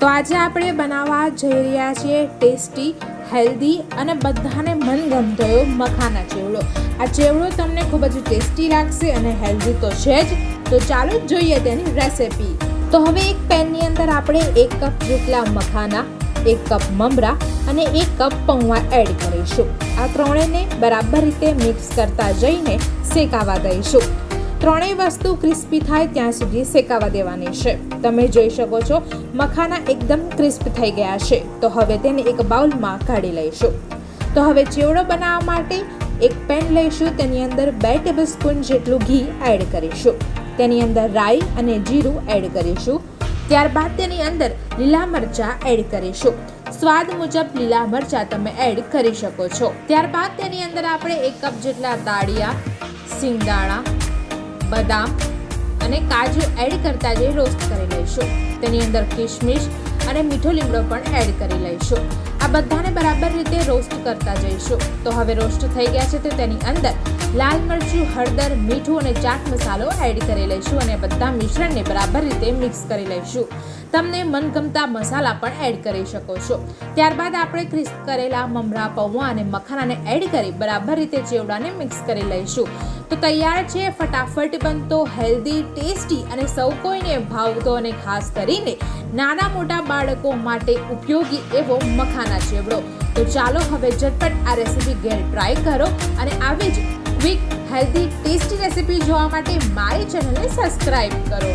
તો આજે આપણે બનાવવા જઈ રહ્યા છીએ ટેસ્ટી, હેલ્ધી અને બધાને મનગમતો એવો મખાના ચેવડો. આ ચેવડો તમને ખૂબ જ ટેસ્ટી લાગશે અને હેલ્ધી તો છે જ. તો ચાલો જોઈએ તેની રેસિપી. તો હવે એક પેનની અંદર આપણે એક કપ જેટલા મખાના, એક કપ મમરા અને એક કપ પૌવા એડ કરીશું. આ ત્રણેયને બરાબર રીતે મિક્સ કરતા જઈને શેકાવા દઈશું. ત્રણેય વસ્તુ ક્રિસ્પી થાય ત્યાં સુધી શેકાવા દેવાની છે. તમે જોઈ શકો છો, મખાના એકદમ ક્રિસ્પ થઈ ગયા છે. તો હવે તેને એક બાઉલમાં કાઢી લઈશું. તો હવે ચેવડો બનાવવા માટે એક પેન લઈશું. તેની અંદર બે ટેબલસ્પૂન જેટલું ઘી એડ કરીશું. તેની અંદર રાઈ અને જીરું એડ કરીશું. ત્યારબાદ તેની અંદર લીલા મરચાં એડ કરીશું. સ્વાદ મુજબ લીલા મરચાં તમે એડ કરી શકો છો. ત્યારબાદ તેની અંદર આપણે એક કપ જેટલા દાળિયા સિંગદાણા બદામ અને કાજુ એડ કરતા જે રોસ્ટ કરી લઈશું. તેની અંદર કિશમિશ અને મીઠો લીમડો પણ એડ કરી લઈશું. આ બધાને બરાબર રીતે રોસ્ટ કરતા જઈશું. તો હવે રોસ્ટ થઈ ગયા છે તો તેની અંદર લાલ મરચું, હળદર, મીઠું અને ચાટ મસાલો એડ કરી લઈશું અને બધા મિશ્રણને બરાબર રીતે મિક્સ કરી લઈશું. તમને મનગમતા મસાલા પણ એડ કરી શકો છો. ત્યારબાદ આપણે ક્રિસ્પ કરેલા મમરા, પૌવા અને મખાનાને એડ કરી બરાબર રીતે ચેવડાને મિક્સ કરી લઈશું. તો તૈયાર છે, ફટાફટ બનતો હેલ્ધી ટેસ્ટી અને સૌ કોઈને ભાવતો અને ખાસ કરીને નાના મોટા બાળકો માટે ઉપયોગી એવો મખાના ચેવડો. તો ચાલો હવે ઝટપટ આ રેસીપી ઘેર ટ્રાય કરો અને આવી જ ક્વિક હેલ્ધી ટેસ્ટી રેસીપી જોવા માટે મારી ચેનલને સબસ્ક્રાઇબ કરો.